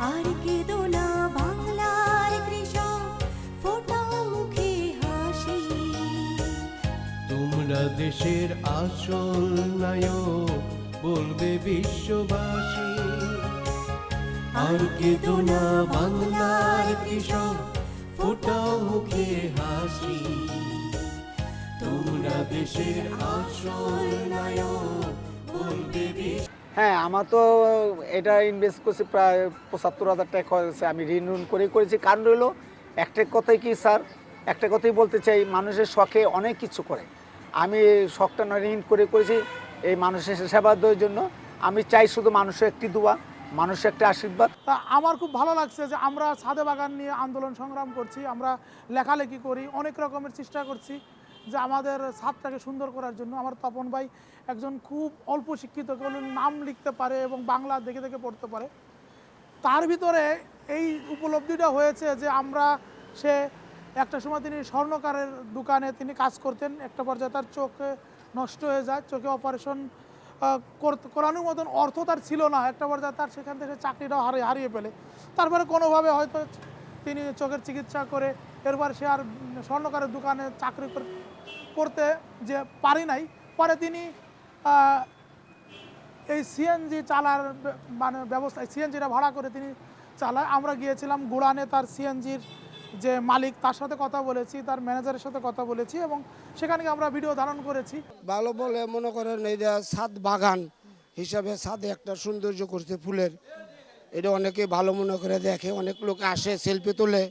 আর বাংলার কৃষক মুখে হাসি। দেশের আসল নায়ক, বলবে বিশ্ববাসী। আর কেঁদো না বাংলার কৃষক ফোটাও মুখে হাসি। তোমরা দেশের আসল নায়ক, বলবে বিশ্ব হ্যাঁ আমার তো এটা ইনভেস্ট করছি প্রায় পঁচাত্তর হাজার টাকা খরচ আমি ঋণ ঋণ করে করেছি। কারণ রইল একটা কথাই কি স্যার? একটা কথাই বলতে চাই, মানুষের শখে অনেক কিছু করে। আমি শখটা নয়, ঋণ করে করেছি এই মানুষের সেবা দেওয়ার জন্য। আমি চাই শুধু মানুষের একটি দোয়া, মানুষের একটা আশীর্বাদ। আমার খুব ভালো লাগছে যে আমরা ছাদে বাগান নিয়ে আন্দোলন সংগ্রাম করছি, আমরা লেখালেখি করি, অনেক রকমের চেষ্টা করছি। যে আমাদের ছাদটাকে সুন্দর করার জন্য আমার তপন ভাই একজন খুব অল্প শিক্ষিত, কেউ নাম লিখতে পারে এবং বাংলা দেখে দেখে পড়তে পারে। তার ভিতরে এই উপলব্ধিটা হয়েছে যে আমরা সে একটা সময় তিনি স্বর্ণকারের দোকানে তিনি কাজ করতেন, একটা পর্যায়ে তার চোখে নষ্ট হয়ে যায়, চোখে অপারেশন করানোর মতন অর্থ তার ছিল না। একটা পর্যায়ে তার সেখান থেকে চাকরিটাও হারিয়ে হারিয়ে ফেলে। তারপরে কোনোভাবে হয়তো তিনি চোখের চিকিৎসা করে, এরপর সে আর স্বর্ণকারের দোকানে চাকরি কর- করতে যে পারি নাই পরে তিনি এই সিএনজি চালার মানে ব্যবস্থা সিএনজিটা ভাড়া করে তিনি চালায়। আমরা গিয়েছিলাম গুড়ানে তার সিএনজির যে মালিক তার সাথে কথা বলেছি তার ম্যানেজারের সাথে কথা বলেছি এবং সেখানে আমরা ভিডিও ধারণ করেছি। ভালো বলে মনে করেন এই যে ছাদ বাগান হিসাবে সাদে একটা সৌন্দর্য করছে ফুলের। এটা অনেকে ভালো মনে করে দেখে অনেক লোক আসে সেলফি তোলে।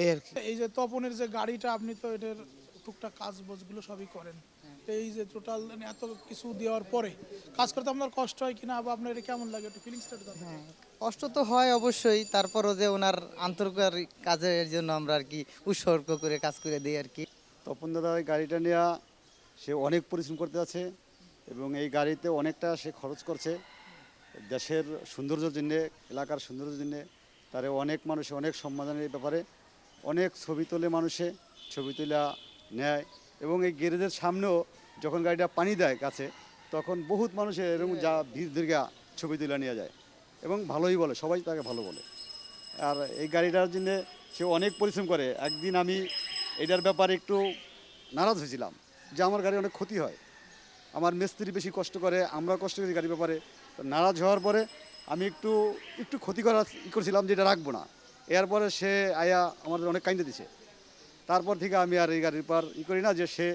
এই আর কি। এই যে তপনের যে গাড়িটা আপনি তো এটার টুকটাক কাজ বোঝগুলো সবই করেন। এই যে টোটাল এত কিছু দেওয়ার পরে কাজ করতে আপনার কষ্ট হয় কিনা বা আপনার এটা কেমন লাগে? একটু ফিলিংসটা একটু কষ্ট তো হয় অবশ্যই তারপরও যে ওনার আন্তর্জাতিক কাজের জন্য আমরা আর কি উৎসর্গ করে কাজ করে দিই আর কি। তপন দাদা ওই গাড়িটা নেওয়া সে অনেক পরিশ্রম করতে আছে এবং এই গাড়িতে অনেকটা সে খরচ করছে। দেশের সৌন্দর্যের জন্যে এলাকার সৌন্দর্যের জন্যে তারে অনেক মানুষ অনেক সম্মানের ব্যাপারে অনেক ছবি তোলে মানুষে। ছবি তোলা নেয় এবং এই গ্যারেজের সামনেও যখন গাড়িটা পানি দেয় কাছে তখন বহুত মানুষের এরকম যা ভিড় দীর্ঘা ছবি তুলে নিয়ে যায় এবং ভালোই বলে সবাই তাকে ভালো বলে। আর এই গাড়িটার জন্য সে অনেক পরিশ্রম করে। একদিন আমি এটার ব্যাপারে একটু নারাজ হয়েছিলাম যে আমার গাড়ি অনেক ক্ষতি হয়। আমার মিস্ত্রি বেশি কষ্ট করে আমরা কষ্ট করি গাড়ির ব্যাপারে। তো নারাজ হওয়ার পরে আমি একটু একটু ক্ষতি করার ই করছিলাম যে এটা রাখব না। এরপরে সে আয়া আমাদের অনেক কাইন্দে দিছে। তারপর থেকে আমি আর এই গাড়ির পর ই করি না যে সে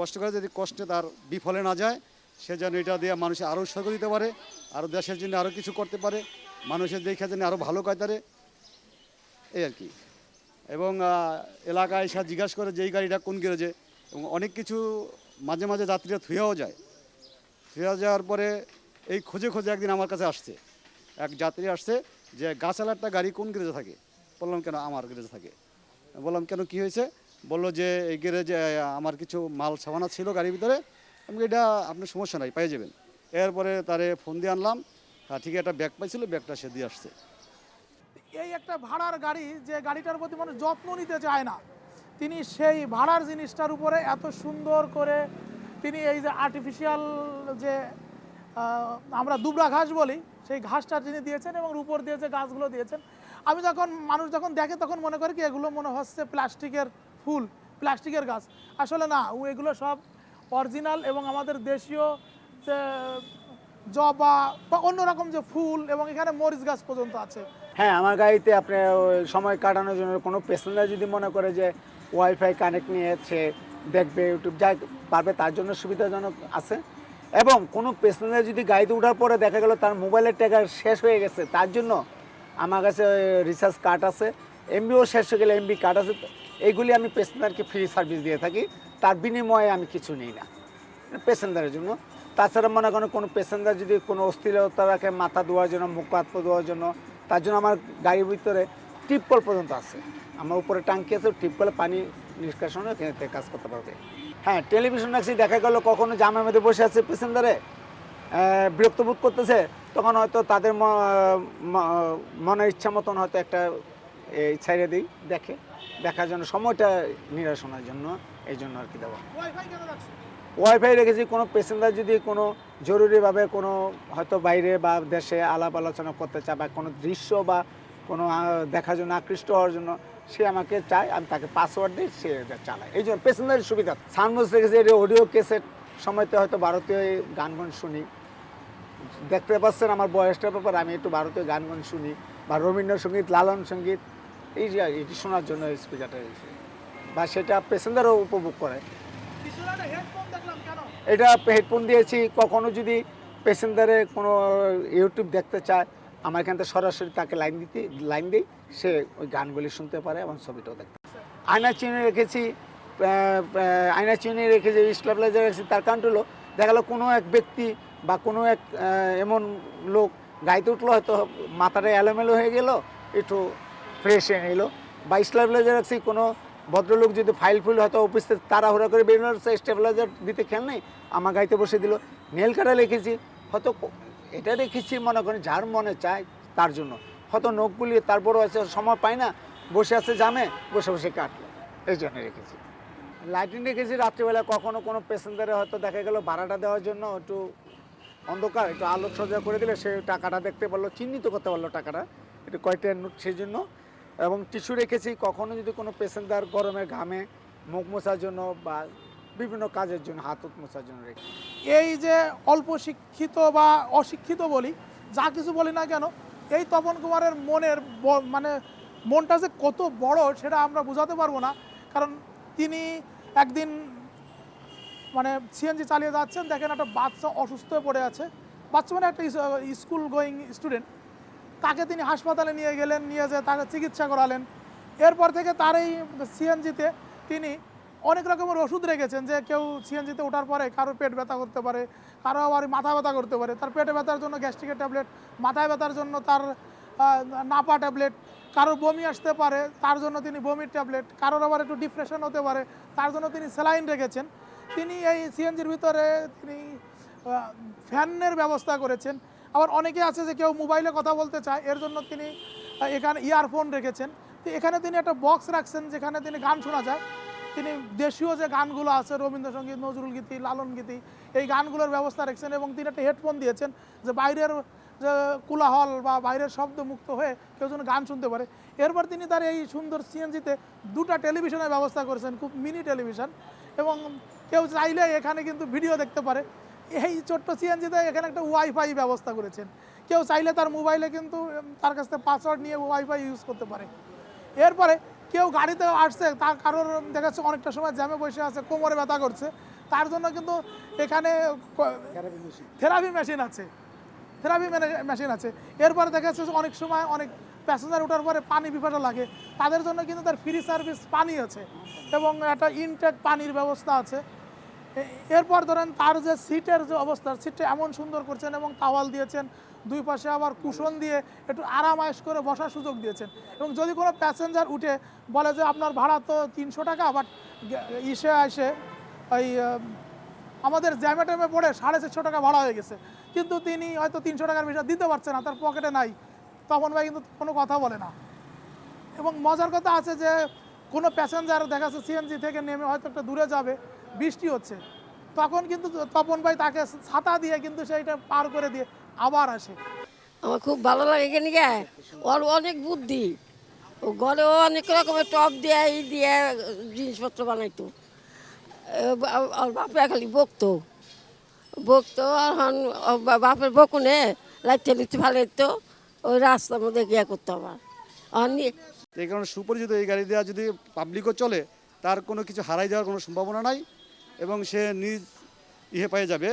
কষ্ট করে যদি কষ্টে তার বিফলে না যায়, সে যেন এটা দিয়ে মানুষের আরও উৎসর্গ দিতে পারে, আরও দেশের জন্য আরও কিছু করতে পারে, মানুষের দেখে যেন আরও ভালো কাজ তারে এই আর কি। এবং এলাকায় এসে জিজ্ঞাসা করে যে এই গাড়িটা কোন গ্যারেজে, এবং অনেক কিছু মাঝে মাঝে যাত্রীরা থুয়েও যায়। থুয়ে যাওয়ার পরে এই খোঁজে খোঁজে একদিন আমার কাছে আসছে। এক যাত্রী আসছে যে, গাছালারটা গাড়ি কোন গ্যারেজে থাকে? বললাম, কেন, আমার গ্যারেজে থাকে। বললাম, কেন, কি হয়েছে? বলল যে, এই গ্যারেজে আমার কিছু মাল সামানা ছিল গাড়ির ভিতরে। আমি এটা আপনার সমস্যা নাই, পেয়ে যাবেন। এরপরে তারে ফোন দিয়ে আনলাম। হ্যাঁ ঠিক একটা ব্যাগ পাইছিল, ব্যাগটা সে দিয়ে আসছে। এই একটা ভাড়ার গাড়ি, যে গাড়িটার প্রতি মানুষ যত্ন নিতে চায় না, তিনি সেই ভাড়ার জিনিসটার উপরে এত সুন্দর করে তিনি এই যে আর্টিফিশিয়াল যে আমরা দুবরা ঘাস বলি, সেই ঘাসটা তিনি দিয়েছেন এবং উপর দিয়ে যে গাছগুলো দিয়েছেন আমি যখন, মানুষ যখন দেখে তখন মনে করে কি এগুলো মনে হচ্ছে প্লাস্টিকের ফুল, প্লাস্টিকের গাছ। আসলে না এগুলো সব অরিজিনাল এবং আমাদের দেশীয় যে জবা বা অন্যরকম যে ফুল এবং এখানে মরিচ গাছ পর্যন্ত আছে। হ্যাঁ আমার গাড়িতে আপনি সময় কাটানোর জন্য কোনো প্যাসেঞ্জার যদি মনে করে যে ওয়াইফাই কানেক্ট নিয়ে সে দেখবে ইউটিউব যা পারবে তার জন্য সুবিধাজনক আছে। এবং কোনো প্যাসেঞ্জার যদি গাড়িতে ওঠার পরে দেখা গেল তার মোবাইলের টাকা শেষ হয়ে গেছে, তার জন্য আমার কাছে রিচার্জ কার্ড আছে। এমবিও শেষ হয়ে গেলে এমবি কার্ড আছে। এইগুলি আমি প্যাসেঞ্জারকে ফ্রি সার্ভিস দিয়ে থাকি। তার বিনিময়ে আমি কিছু নিই না। প্যাসেঞ্জারের জন্য। তাছাড়া মনে করেন কোনো প্যাসেঞ্জার যদি কোনো অস্থিরতা রাখে, মাথা ধোয়ার জন্য, মুখ হাত ধোয়ার জন্য, তার জন্য আমার গাড়ির ভিতরে টিপকল পর্যন্ত আছে। আমার উপরে টাঙ্কি আছে টিপকলে পানি নিষ্কাশনে কাজ করতে পারবে। হ্যাঁ টেলিভিশন দেখা গেল কখনো জামের মধ্যে বসে আছে প্যাসেঞ্জারে বিরক্ত বোধ করতেছে তখন হয়তো তাদের ম- ম- মনের ইচ্ছা মতন হয়তো একটা এই ছাইড়ে দিই দেখে। দেখার জন্য সময়টা নিরসনের জন্য এই জন্য আর কি দেওয়া। ওয়াইফাই ওয়াইফাই রেখেছি কোনো প্যাসেঞ্জার যদি কোনো জরুরিভাবে কোনো হয়তো বাইরে বা দেশে আলাপ আলোচনা করতে চায় বা কোনো দৃশ্য বা কোনো দেখার জন্য আকৃষ্ট হওয়ার জন্য সে আমাকে চায় আমি তাকে পাসওয়ার্ড দিই সে এটা চালায়। এই জন্য প্যাসেঞ্জারের সুবিধা। সাউন্ড রেখেছি এটা অডিও কেসেট সময়তে হয়তো ভারতীয় গান গান শুনি। দেখতে পাচ্ছেন আমার বয়সটার ব্যাপার, আমি একটু ভারতীয় গান গান শুনি, বা রবীন্দ্রসঙ্গীত, লালন সংগীত, এই যে এটি শোনার জন্য স্পিকারটা রয়েছে। বা সেটা প্যাসেঞ্জারও উপভোগ করে। এটা হেডফোন দিয়েছি, কখনো যদি প্যাসেঞ্জারে কোনো ইউটিউব দেখতে চায়, আমার এখান থেকে সরাসরি তাকে লাইন দিতে লাইন দিই, সে ওই গানগুলি শুনতে পারে এবং ছবিটাও দেখতে আয়না চিনে রেখেছি আয়না চিনে রেখেছি স্টেবিলাইজার রেখেছি তার কারণ হলো, দেখা কোনো এক ব্যক্তি বা কোনো এক এমন লোক গাইতে উঠল, হয়তো মাথাটা এলোমেলো হয়ে গেল, একটু ফ্রেশ হয়ে নিল। বা স্টেবিলাইজার রাখছি, কোনো ভদ্রলোক যদি ফাইল ফুল হয়তো অফিস থেকে তাড়াহুড়া করে বেরোনো স্টেবিলাইজার দিতে খেয়াল নেই, আমার গাড়িতে বসে দিল। নেল কাটা লিখেছি হয়তো এটা রেখেছি মনে করেন যার মনে চায় তার জন্য। হয়তো নখগুলি তারপরও আছে, সময় পায় না, বসে আছে জামে, বসে বসে কাটলো, এই জন্য রেখেছি। লাইটিং রেখেছি, রাত্রিবেলা কখনো কোনো প্যাসেঞ্জারে হয়তো দেখা গেল, ভাড়াটা দেওয়ার জন্য একটু অন্ধকার, একটু আলো সজা করে দিলে সে টাকাটা দেখতে পারল, চিহ্নিত করতে পারল টাকাটা, একটু কয়টা নোট সেই জন্য। এবং টিস্যু রেখেছি, কখনো যদি কোনো প্যাসেঞ্জার গরমে ঘামে, মুখ মোছার জন্য বা বিভিন্ন কাজের জন্য, হাত মোছার জন্য রেখে। এই যে অল্প শিক্ষিত বা অশিক্ষিত বলি, যা কিছু বলি না কেন, এই তপন কুমারের মনের মানে মনটা যে কত বড়, সেটা আমরা বোঝাতে পারব না। কারণ তিনি একদিন মানে সিএনজি চালিয়ে যাচ্ছেন। দেখেন একটা বাচ্চা অসুস্থ হয়ে পড়ে আছে। বাচ্চা মানে একটা স্কুল গোয়িং স্টুডেন্ট তাকে তিনি হাসপাতালে নিয়ে গেলেন, নিয়ে যেয়ে তাকে চিকিৎসা করালেন। এরপর থেকে তার এই সিএনজিতে তিনি অনেক রকমের ওষুধ রেখেছেন যে কেউ সিএনজিতে ওঠার পরে কারও পেট ব্যথা করতে পারে, কারও আবার মাথা ব্যথা করতে পারে। তার পেটে ব্যথার জন্য গ্যাস্ট্রিকের ট্যাবলেট, মাথায় ব্যথার জন্য তার নাপা ট্যাবলেট, কারোর বমি আসতে পারে, তার জন্য তিনি বমির ট্যাবলেট, কারোর আবার একটু ডিপ্রেশন হতে পারে, তার জন্য তিনি স্যালাইন রেখেছেন। তিনি এই সিএনজির ভিতরে তিনি ফ্যানের ব্যবস্থা করেছেন। আবার অনেকে আছে যে কেউ মোবাইলে কথা বলতে চায়, এর জন্য তিনি এখানে ইয়ারফোন রেখেছেন। তো এখানে তিনি একটা বক্স রাখছেন যেখানে তিনি গান শোনা যায়। তিনি দেশীয় যে গানগুলো আছে, রবীন্দ্রসঙ্গীত, নজরুল গীতি, লালন গীতি, এই গানগুলোর ব্যবস্থা রেখেছেন এবং তিনি একটা হেডফোন দিয়েছেন যে বাইরের যে কোলাহল বা বাইরের শব্দ মুক্ত হয়ে কেউ যেন গান শুনতে পারে। এরপর তিনি তার এই সুন্দর সিএনজিতে দুটা টেলিভিশনের ব্যবস্থা করেছেন, খুব মিনি টেলিভিশন এবং কেউ চাইলে এখানে কিন্তু ভিডিও দেখতে পারে। এই ছোট্ট সিএনজিতে এখানে একটা ওয়াইফাই ব্যবস্থা করেছেন। কেউ চাইলে তার মোবাইলে কিন্তু তার কাছ থেকে পাসওয়ার্ড নিয়ে ওয়াইফাই ইউজ করতে পারে। এরপরে কেউ গাড়িতে আসছে তার কারোর দেখা যাচ্ছে অনেকটা সময় জ্যামে বসে আছে কোমরে ব্যথা করছে। তার জন্য কিন্তু এখানে থেরাপি মেশিন আছে। থেরাপি মেশিন আছে। এরপরে দেখা যাচ্ছে অনেক সময় অনেক প্যাসেঞ্জার ওঠার পরে পানি বিপাটা লাগে। তাদের জন্য কিন্তু তার ফ্রি সার্ভিস পানি আছে এবং একটা ইনটেক পানির ব্যবস্থা আছে। এরপর ধরেন তার যে সিটের যে অবস্থা, সিটটা এমন সুন্দর করছেন এবং তাওয়াল দিয়েছেন, দুই পাশে আবার কুশন দিয়ে একটু আরামায়েশ করে বসার সুযোগ দিয়েছেন। এবং যদি কোনো প্যাসেঞ্জার উঠে বলে যে আপনার ভাড়া তো তিনশো টাকা বাট ইসে আসে ওই আমাদের জ্যামে ট্যামে পড়ে সাড়ে চারশো টাকা ভাড়া হয়ে গেছে। কিন্তু তিনি হয়তো তিনশো টাকার বেশি দিতে পারছে না, তার পকেটে নাই। তখন ভাই কিন্তু কোনো কথা বলে না। এবং মজার কথা আছে যে কোনো প্যাসেঞ্জার দেখা যাচ্ছে সিএনজি থেকে নেমে হয়তো একটা দূরে যাবে। বৃষ্টি হচ্ছে। তখন কিন্তু তপন ভাই তাকে ছাতা দিয়ে কিন্তু সেইটা পার করে দিয়ে আবার আসে। আমার খুব ভালো লাগে এখানে গে ওর অনেক বুদ্ধি। ও ঘরে ও অনেক রকমের টপ দিয়ে ই দিয়ে জিনিসপত্র বানাইতো। ওর বাপে খালি বকতো। বকতো এখন বাপের বকুনে লাইতে লিতে ফালাইতো ওই রাস্তার মধ্যে গিয়া করতো আমার অনেক এই কারণে সুপরিচিত এই গাড়ি দেওয়া যদি পাবলিকও চলে তার কোনো কিছু হারাই যাওয়ার কোনো সম্ভাবনা নাই। এবং সে নিজ ইহে পেয়ে যাবে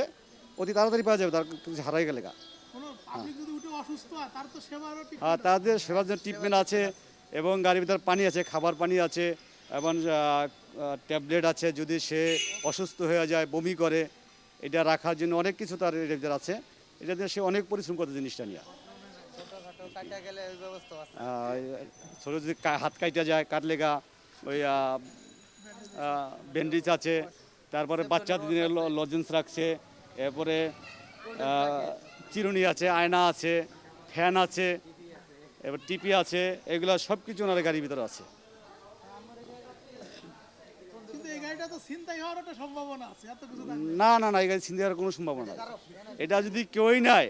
অতি তাড়াতাড়ি পাওয়া যাবে তার কিছু হারাই গেলে গা। কোনো পাবলিক যদি উঠে অসুস্থ হয় তার তো সেবারও ঠিক আর তাদের সেবার জন্য ট্রিটমেন্ট আছে এবং গাড়ির ভিতরে পানি আছে খাবার পানি আছে এবং ট্যাবলেট আছে যদি সে অসুস্থ হয়ে যায় বমি করে এটা রাখার জন্য অনেক কিছু তার এর ভিতর আছে। এটা দিয়ে সে অনেক পরিশ্রম করতে জিনিসটা নিয়ে। ছোটখাটো কাটা গেলে ওই ব্যবস্থা আছে। ছোটো যদি হাত কাইটা যায় কাটলে গা ওই ব্যান্ডেজ আছে তারপরে বাচ্চাদের লজেন্স রাখছে এরপরে চিরুনি আছে আয়না আছে ফ্যান আছে এবার টিপি আছে এগুলো সব কিছু ওনার গাড়ির ভিতরে আছে। কিন্তু এই গাড়িটা তো চিন্তাই হওয়ার একটা সম্ভাবনা আছে এত কিছু না না না এই গাড়ি ছিনতে হওয়ার কোনো সম্ভাবনা নাই। এটা যদি কেউই নাই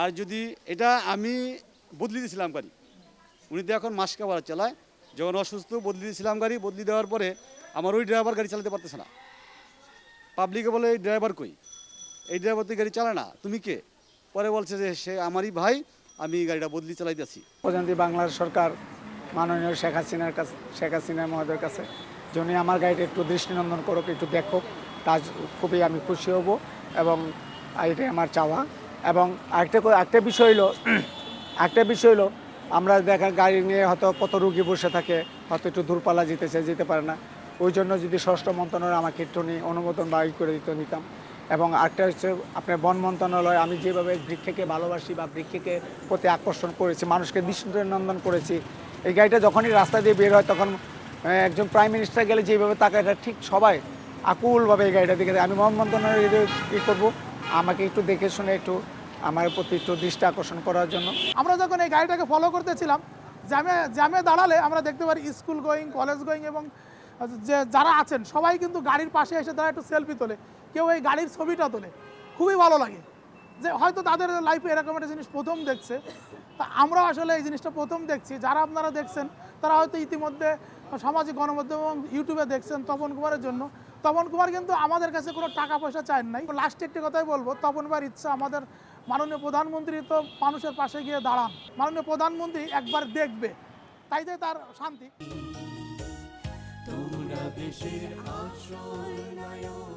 আর যদি এটা আমি বদলি দিয়েছিলাম গাড়ি। উনি তো এখন মাসকা ভাড়া চালায় যখন অসুস্থ বদলি দিয়েছিলাম গাড়ি বদলি দেওয়ার পরে আমার ওই ড্রাইভার গাড়ি চালাতে পারতেছে না। পাবলিকে বলে, এই ড্রাইভার কই? এই ড্রাইভার তো গাড়ি চালায় না, তুমি কে? পরে বলছে যে, সে আমারই ভাই, আমি গাড়িটা বদলি চালাইতেছি। প্রজাতন্ত্রী বাংলার সরকার মাননীয় শেখ হাসিনার কাছে, শেখ হাসিনা মহোদয়ের কাছে যিনি আমার গাড়িটা একটু দৃষ্টিনন্দন করুক একটু দেখুক তার খুবই আমি খুশি হব এবং এটাই আমার চাওয়া। এবং ক- একটা বিষয় হলো একটা বিষয় হলো আমরা দেখা গাড়ি নিয়ে হয়তো কত রুগী বসে থাকে, হয়তো একটু দূরপাল্লা যেতে চায়, যেতে পারে না। ওই জন্য যদি ষষ্ঠ মন্ত্রণালয় আমাকে একটু অনুমোদন বা ই করে দিতে, নিতাম। এবং আরেকটা হচ্ছে আপনার বন মন্ত্রণালয়, আমি যেভাবে বৃক্ষকে ভালোবাসি বা বৃক্ষকে প্রতি আকর্ষণ করেছি, মানুষকে দৃষ্টিনন্দন করেছি, এই গাড়িটা যখনই রাস্তা দিয়ে বের হয় তখন একজন প্রাইম মিনিস্টার গেলে যেভাবে তাকে এটা ঠিক সবাই আকুলভাবে এই গাড়িটা দেখে আমি বন মন্ত্রণালয় কী করব, আমাকে একটু দেখে শুনে একটু আমার প্রতি একটু দৃষ্টি আকর্ষণ করার জন্য। আমরা যখন এই গাড়িটাকে ফলো করতেছিলাম, জ্যামে জ্যামে দাঁড়ালে আমরা দেখতে পারি স্কুল গোয়িং কলেজ গোয়িং এবং যে যারা আছেন, সবাই কিন্তু গাড়ির পাশে এসে তারা একটু সেলফি তোলে। কেউ এই গাড়ির ছবিটা তোলে। খুবই ভালো লাগে। যে হয়তো তাদের লাইফে এরকম একটা জিনিস প্রথম দেখছে। তা আমরা আসলে এই জিনিসটা প্রথম দেখছি। যারা আপনারা দেখছেন, তারা হয়তো ইতিমধ্যে সামাজিক গণমাধ্যম এবং ইউটিউবে দেখছেন তপন কুমারের জন্য। তপন কুমার কিন্তু আমাদের কাছে কোনো টাকা পয়সা চান নাই লাস্ট একটি কথাই বলব, তপন কুমার ইচ্ছা আমাদের মাননীয় প্রধানমন্ত্রী তো মানুষের পাশে গিয়ে দাঁড়ান। মাননীয় প্রধানমন্ত্রী একবার দেখবে। তাইতে তার শান্তি। দেশের আসল নায়ক।